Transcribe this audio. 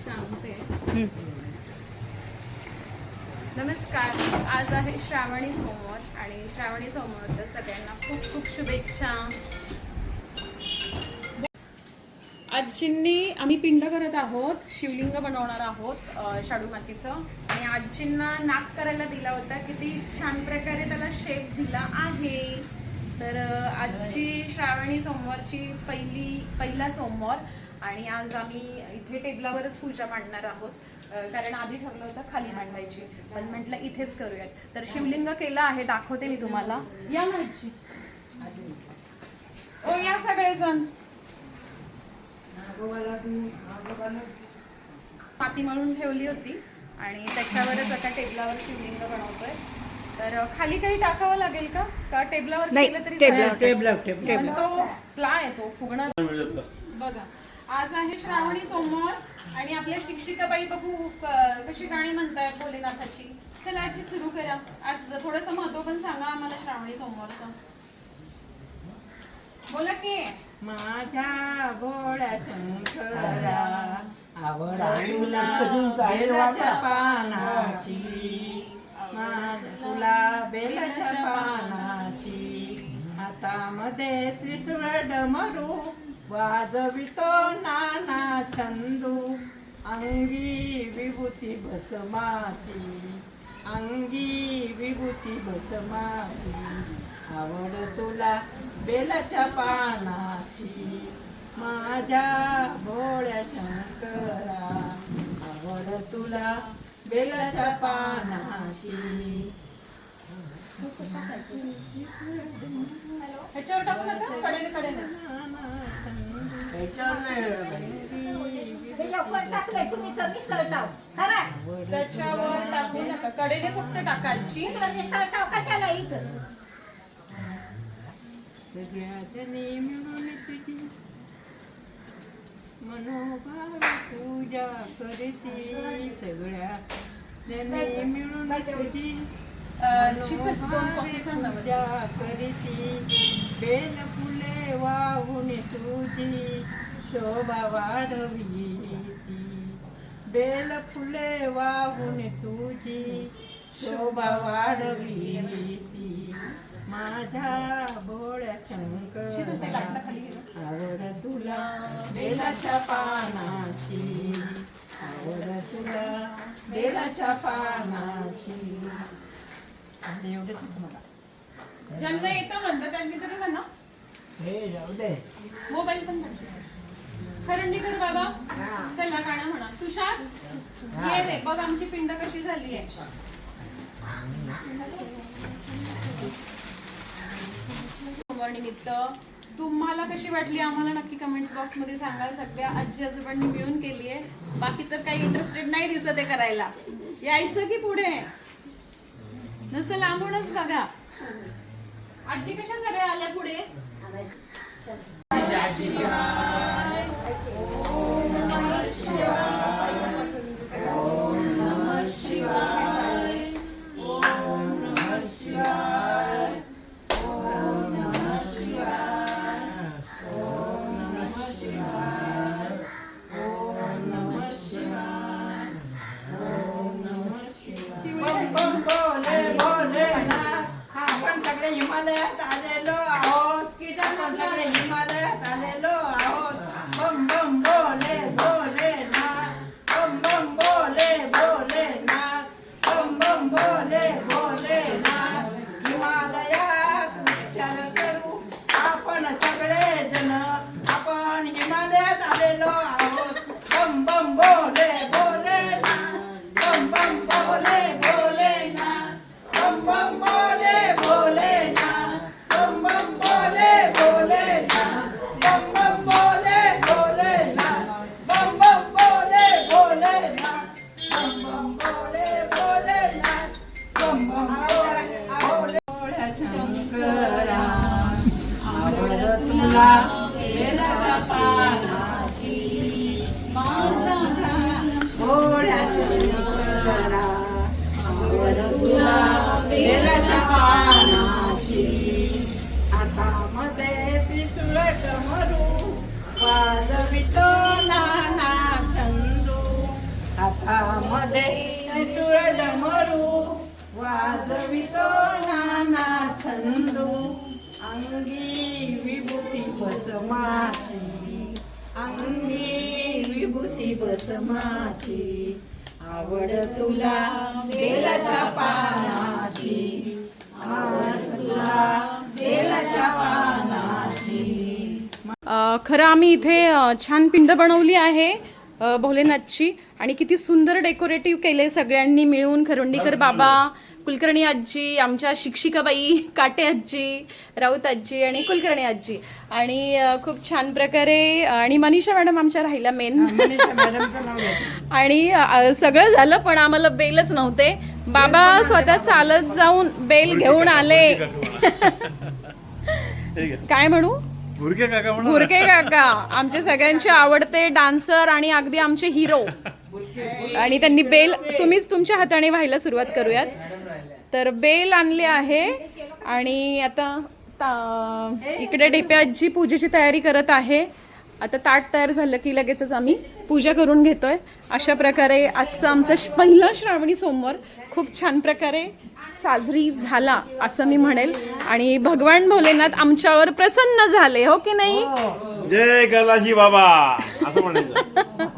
सांगते. नमस्कार आज आहे श्रावणी सोमवार आणि श्रावणी सोमवारच्या सगळ्यांना खूप खूप शुभेच्छा. आजींनी आम्ही पिंड करत आहोत शिवलिंग बनवणार आहोत शाडू मातीचं. आणि आजींना नाक करायला दिला होता किती छान प्रकारे त्याला शेप दिला आहे. तर आजची श्रावणी सोमवारची पहिली पहिला सोमवार. आणि आज आम्ही इथे टेबलावरच पूजा मांडणार आहोत. कारण आधी ठरलं होतं खाली मांडायची. पण म्हटलं इथेच करूयात. तर शिवलिंग केलं आहे दाखवते मी तुम्हाला. या आजी ओ या सगळेजण. माती मळून ठेवली होती. आणि त्याच्यावरच आता टेबलावर शिवलिंग बनवतोय. तर खाली काही टाकावं लागेल का? का टेबलावर नाही, केलं तरी टेबलावर. तो प्लाय आहे तो फुगणार. बघा. आज आहे श्रावणी सोमवार आणि आपल्या शिक्षिकाबाई बघू क- कशी गाणी म्हणतायत भोलेनाथाची. चला आजी सुरू करा. आज थोडस महत्त्व पण सांगा आम्हाला श्रावणी सोमवारचं. बोला की. माझ्या भोळ्या शंकरा आवड आणि तुला चालेल बेलाच्या. पानाची. माझ तुला बेलाच्या पानाची. हातामध्ये त्रिसुळ डमरू. वाजवितो नाना छंदू अंगी विभूती भसमाती अंगी विभूती भसमाती आवड तुला बेलाच्या पानाची. माझ्या भोळ्या शंकरा आवड तुला बेलाच्या पानाची ह्याच्यावर टाकू नका? कडेने कडेनेच. त्याच्यावर टाकू नका. कडेने फक्त टाकायची मनोभाव पूजा करती. सगळ्या मिळून तुझी दोन सांग ना पूजा करीती बेल फुले वाहून तुझी शोभा वाढवी बेल फुले वाहून तुझी शोभा वाढवी माझ्या भोळ्या शंकर आवड तुला बेलाच्या पानाची आवड तुला बेलाच्या पाना मला ज्यांना येतं म्हणतं त्यांनी तरी म्हणा. हे जाऊ दे. मोबाईल पण म्हणा खरंडीकर बाबा चला गाणं म्हणा. तुषार ये रे बघ आमची पिंड कशी झाली आहे. निमित्त. तुम्हाला कशी वाटली आम्हाला नक्की कमेंट्स बॉक्समध्ये सांगा सगळ्या आजी आजोबांनी मिळून केली आहे. बाकी तर काही इंटरेस्टेड नाही दिसत आहे करायला. यायचं की पुढे? नुसतं लांबूनच बघा. आजी कशा सगळ्या आल्या पुढे? આપણે હિમાલય તાજેલો આવો કીધા હિમાલય. वाजवितो नाना छंदू मध्ये मरू वाजवितो अंगी भस्माची अंगी विभूती भस्माची आवड तुला बेलाच्या पानाची. आवड तुला बेलाच्या पानाची. खरं आम्ही इथे छान पिंड बनवली आहे. भोलेनाथची. आणि किती सुंदर डेकोरेटिव्ह केले सगळ्यांनी मिळून. खरुंडीकर बाबा कुलकर्णी आजी आमच्या शिक्षिकाबाई काटे आजी राऊत आजी आणि कुलकर्णी आजी. आणि खूप छान प्रकारे आणि मनीषा मॅडम आमच्या राहिल्या मेन मनीषा मॅडमचं नाव घेते. आणि सगळं झालं पण आम्हाला बेलच नव्हते. बाबा स्वतः चालत जाऊन बेल घेऊन आले. काय म्हणू? भुरके काका म्हणा भुरके काका आमचे सगळ्यांचे आवडते डान्सर आणि अगदी आमचे हिरो. आणि त्यांनी बेल तुम्हीच तुमच्या हाताने व्हायला सुरुवात करूयात. तर बेल आणले आहे आणि आता ता- इकडे डेप्याजी पूजेची तयारी करत आहे. आता ताट तयार झालं की लगेचच आम्ही पूजा करून घेतोय. अशा प्रकारे आजचं आमचं श- पहिलं श्रावणी सोमवार खूप छान प्रकारे साजरी झाला असं मी म्हणेल. आणि भगवान भोलेनाथ आमच्यावर प्रसन्न झाले हो की नाही? जय कैलाशी बाबा असं म्हणायचं.